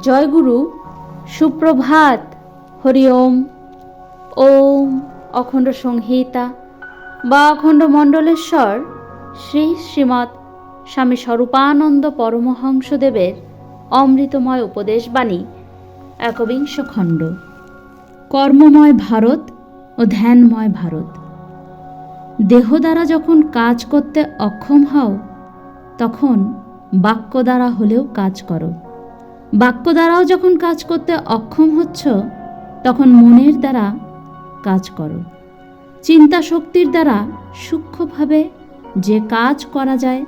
জয়গুরু, সুপ্রভাত, হরি ওম। ওম অখণ্ড সংহিতা বা অখণ্ড মণ্ডলেশ্বর শ্রী শ্রীমৎ স্বামী স্বরূপানন্দ পরমহংসদেবের অমৃতময় উপদেশবাণী একবিংশ খণ্ড। কর্মময় ভারত ও ধ্যানময় ভারত। দেহ দ্বারা যখন কাজ করতে অক্ষম হও, তখন বাক্য দ্বারা হলেও কাজ করো। বাক্য দ্বারাও যখন কাজ করতে অক্ষম হচ্ছ, তখন মনের দ্বারা কাজ করো। চিন্তা শক্তির দ্বারা সূক্ষ্মভাবে যে কাজ করা যায়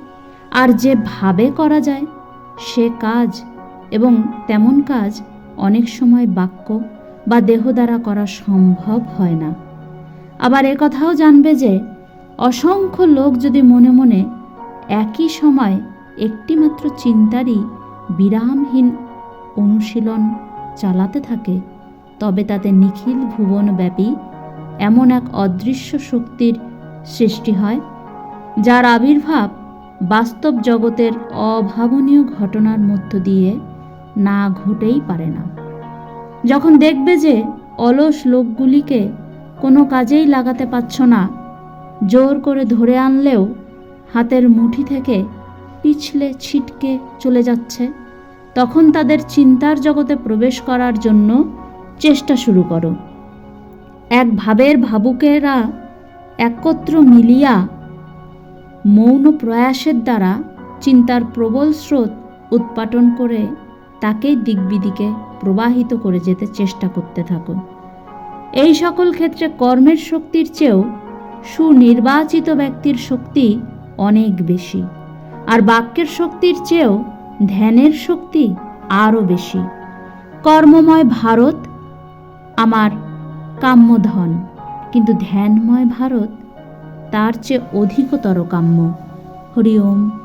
আর যে ভাবে করা যায়, সে কাজ এবং তেমন কাজ অনেক সময় বাক্য বা দেহ দ্বারা করা সম্ভব হয় না। আবার কথাও জানবে যে, অসংখ্য লোক যদি মনে মনে একই সময় একটিমাত্র চিন্তারই বিরামহীন অনুশীলন চালাতে থাকে, তবে তাতে নিখিল ভুবনব্যাপী এমন এক অদৃশ্য শক্তির সৃষ্টি হয়, যার আবির্ভাব বাস্তব জগতের অভাবনীয় ঘটনার মধ্য দিয়ে না ঘটেই পারে না। যখন দেখবে যে অলস লোকগুলিকে কোনো কাজেই লাগাতে পারছ না, জোর করে ধরে আনলেও হাতের মুঠি থেকে পিছলে ছিটকে চলে যাচ্ছে। তখন তাদের চিন্তার জগতে প্রবেশ করার জন্য চেষ্টা শুরু করো। এক ভাবের ভাবুকেরা একত্র মিলিয়া মৌন প্রয়াসের দ্বারা চিন্তার প্রবল স্রোত উৎপাটন করে তাকেই দিকবিদিকে প্রবাহিত করে যেতে চেষ্টা করতে থাকো। এই সকল ক্ষেত্রে কর্মের শক্তির চেয়েও সুনির্বাচিত ব্যক্তির শক্তি অনেক বেশি। আর বাক্যের শক্তির চেয়েও ধ্যানের শক্তি আরও বেশি। কর্মময় ভারত আমার কাম্যধন, কিন্তু ধ্যানময় ভারত তার চেয়ে অধিকতর কাম্য। হরি ওম।